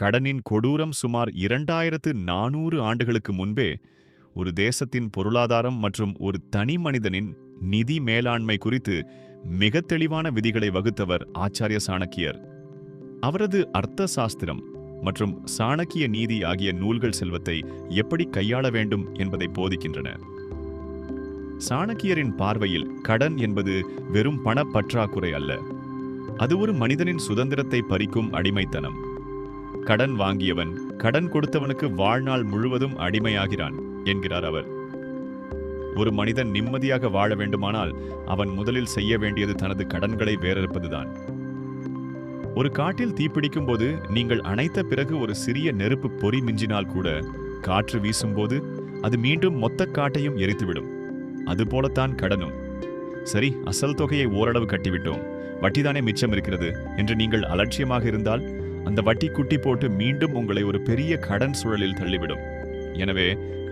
கடனின் கொடூரம் சுமார் இரண்டாயிரத்து நானூறு ஆண்டுகளுக்கு முன்பே ஒரு தேசத்தின் பொருளாதாரம் மற்றும் ஒரு தனி மனிதனின் நிதி மேலாண்மை குறித்து மிக தெளிவான விதிகளை வகுத்தவர் ஆச்சாரிய சாணக்கியர். அவரது அர்த்த சாஸ்திரம் மற்றும் சாணக்கிய நீதி ஆகிய நூல்கள் செல்வத்தை எப்படி கையாள வேண்டும் என்பதை போதிக்கின்றன. சாணக்கியரின் பார்வையில் கடன் என்பது வெறும் பணப்பற்றாக்குறை அல்ல. அது ஒரு மனிதனின் சுதந்திரத்தை பறிக்கும் அடிமைத்தனம். கடன் வாங்கியவன் கடன் கொடுத்தவனுக்கு வாழ்நாள் முழுவதும் அடிமையாகிறான் என்கிறார் அவர். ஒரு மனிதன் நிம்மதியாக வாழ வேண்டுமானால் அவன் முதலில் செய்ய வேண்டியது தனது கடன்களை வேறறுப்பதுதான். ஒரு காட்டில் தீப்பிடிக்கும் போது நீங்கள் அணைத்த பிறகு ஒரு சிறிய நெருப்பு பொறி மிஞ்சினால் கூட காற்று வீசும்போது அது மீண்டும் மொத்த காட்டையும் எரித்துவிடும். அதுபோலத்தான் கடனும். சரி அசல் தொகையை ஓரளவு கட்டிவிட்டோம். வட்டிதானே மிச்சம் இருக்கிறது என்று நீங்கள் அலட்சியமாக இருந்தால் அந்த வட்டி குட்டி போட்டு மீண்டும் உங்களை ஒரு பெரிய கடன் சுழலில் தள்ளிவிடும். எனவே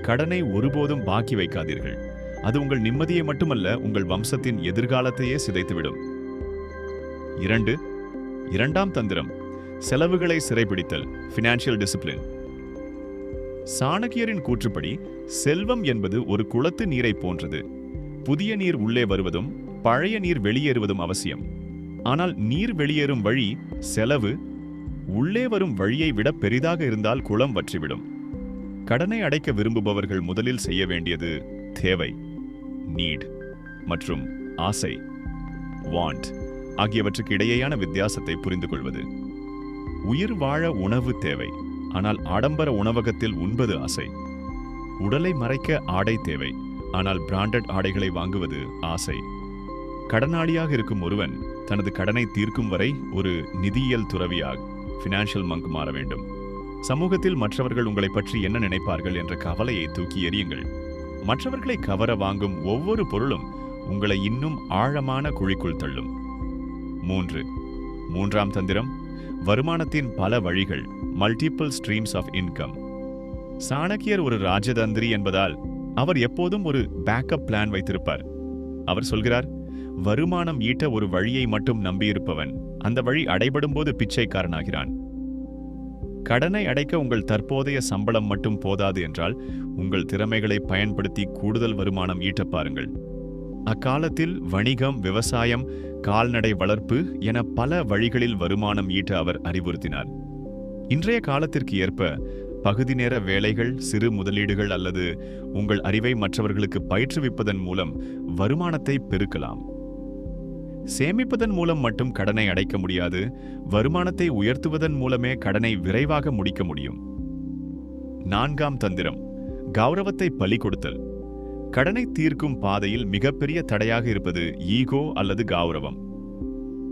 கடனை ஒருபோதும் பாக்கி வைக்காதீர்கள். அது உங்கள் நிம்மதியை மட்டுமல்ல உங்கள் வம்சத்தின் எதிர்காலத்தையே சிதைத்துவிடும். இரண்டு இரண்டாம் தந்திரம் செலவுகளை சிறைபிடித்தல் ஃபினான்ஷியல் டிசிப்ளின் சாணக்கியரின் கூற்றுப்படி செல்வம் என்பது ஒரு குளத்து நீரை போன்றது. புதிய நீர் உள்ளே வருவதும் பழைய நீர் வெளியேறுவதும் அவசியம். ஆனால் நீர் வெளியேறும் வழி செலவு உள்ளே வரும் வழியை விட பெரிதாக இருந்தால் குளம் வற்றிவிடும். கடனை அடைக்க விரும்புபவர்கள் முதலில் செய்ய வேண்டியது தேவை நீட் மற்றும் ஆசை வாண்ட் ஆகியவற்றுக்கு இடையேயான வித்தியாசத்தை புரிந்து கொள்வது. உயிர் வாழ உணவு தேவை ஆனால் ஆடம்பர உணவகத்தில் உண்பது ஆசை. உடலை மறைக்க ஆடை தேவை ஆனால் பிராண்டட் ஆடைகளை வாங்குவது ஆசை. கடனாளியாக இருக்கும் ஒருவன் தனது கடனை தீர்க்கும் வரை ஒரு நிதியியல் துறவியாக ஃபினான்ஷியல் மங்க் மாற வேண்டும். சமூகத்தில் மற்றவர்கள் உங்களை பற்றி என்ன நினைப்பார்கள் என்ற கவலையை தூக்கி எறியுங்கள். மற்றவர்களை கவர வாங்கும் ஒவ்வொரு பொருளும் உங்களை இன்னும் ஆழமான குழிக்குள் தள்ளும். மூன்று மூன்றாம் தந்திரம் வருமானத்தின் பல வழிகள் மல்டிபிள் ஸ்ட்ரீம்ஸ் ஆஃப் இன்கம் சாணக்கியர் ஒரு ராஜதந்திரி என்பதால் அவர் எப்போதும் ஒரு பேக்கப் பிளான் வைத்திருப்பார். அவர் சொல்கிறார் வருமானம் ஈட்ட ஒரு வழியை மட்டும் நம்பியிருப்பவன். அந்த வழி அடைபடும்போது பிச்சைக்காரனாகிறான். கடனை அடைக்க உங்கள் தற்போதைய சம்பளம் மட்டும் போதாது என்றால் உங்கள் திறமைகளை பயன்படுத்தி கூடுதல் வருமானம் ஈட்டப் பாருங்கள். அக்காலத்தில் வணிகம் விவசாயம் கால்நடை வளர்ப்பு என பல வழிகளில் வருமானம் ஈட்ட அவர் அறிவுறுத்தினார். இன்றைய காலத்திற்கு ஏற்ப பகுதி நேர வேலைகள் சிறு முதலீடுகள் அல்லது உங்கள் அறிவை மற்றவர்களுக்கு பயிற்றுவிப்பதன் மூலம் வருமானத்தை பெருக்கலாம். சேமிப்பதன் மூலம் மட்டும் கடனை அடைக்க முடியாது வருமானத்தை உயர்த்துவதன் மூலமே கடனை விரைவாக முடிக்க முடியும். நான்காம் தந்திரம். கௌரவத்தை பலி கொடுத்தல். கடனை தீர்க்கும் பாதையில் மிகப்பெரிய தடையாக இருப்பது ஈகோ அல்லது கௌரவம்.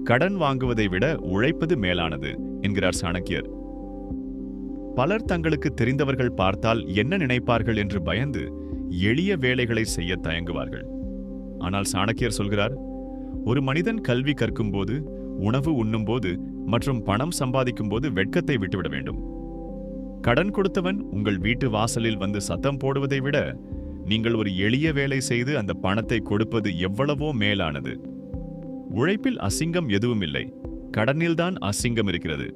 கடன் வாங்குவதை விட உழைப்பது மேலானது என்கிறார் சாணக்கியர். பலர் தங்களுக்கு தெரிந்தவர்கள் பார்த்தால் என்ன நினைப்பார்கள் என்று பயந்து எளிய வேலைகளை செய்ய தயங்குவார்கள். ஆனால் சாணக்கியர் சொல்கிறார் ஒரு மனிதன் கல்வி கற்கும்போது உணவு உண்ணும்போது மற்றும் பணம் சம்பாதிக்கும்போது வெட்கத்தை விட்டுவிட வேண்டும். கடன் கொடுத்தவன் உங்கள் வீட்டு வாசலில் வந்து சத்தம் போடுவதை விட நீங்கள் ஒரு எளிய வேலை செய்து அந்த பணத்தை கொடுப்பது எவ்வளவோ மேலானது. உழைப்பில் அசிங்கம் எதுவும் இல்லை கடனில்தான் அசிங்கம் இருக்கிறது.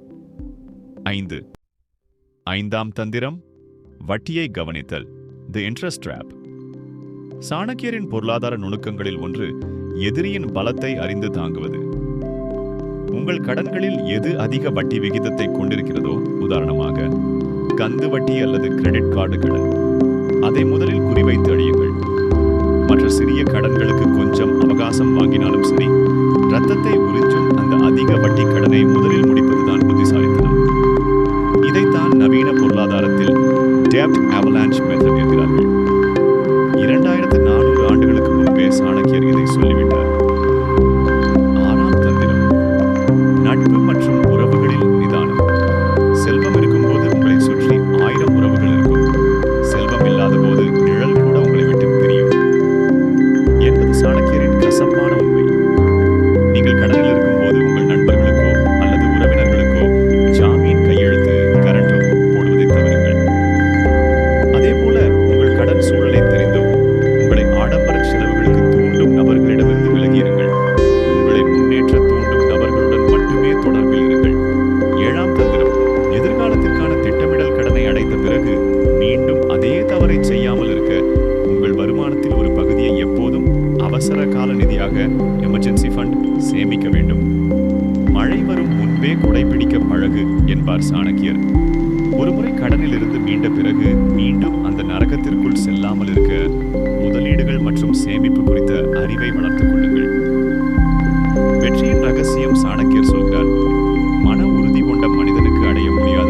ஐந்து. ஐந்தாம் தந்திரம். வட்டியை கவனித்தல். தி இன்ட்ரெஸ்ட் ட்ராப் சாணக்கியரின் பொருளாதார நுணுக்கங்களில் ஒன்று எதிரியின் பலத்தை அறிந்து தாங்குவது. உங்கள் கடன்களில் எது அதிக வட்டி விகிதத்தை கொண்டிருக்கிறதோ உதாரணமாக கந்து வட்டி அல்லது கிரெடிட் கார்டு கடன். அதை முதலில் குறிவைத்து அழியுங்கள். மற்ற சிறிய கடன்களுக்கு கொஞ்சம் அவகாசம் வாங்கினாலும் சரி ரத்தத்தை உறிஞ்சும் அந்த அதிக வட்டி கடனை முதலில் முடிப்பதுதான் புத்திசாலித்தனம். இதைத்தான் நவீன பொருளாதாரத்தில் டெப்ட் அவலான்ச் மெத்தட் உதவியாக எமர்ஜென்சி ஃபண்ட் சேமிக்க வேண்டும். மழை வரும் முன்பே குடைபிடிக்க பழகு என்பார் சாணக்கியர். ஒருமுறை கடனிலிருந்து மீண்ட பிறகு மீண்டும் அந்த நரகத்திற்குள் செல்லாமல் இருக்க முதலீடுகள் மற்றும் சேமிப்பு குறித்த அறிவை வளர்த்துக் கொள்ளுங்கள். வெற்றியின் ரகசியம் சாணக்கியர் சொல்கிறார் மன உறுதி கொண்ட மனிதனுக்கு அடைய முடியாது.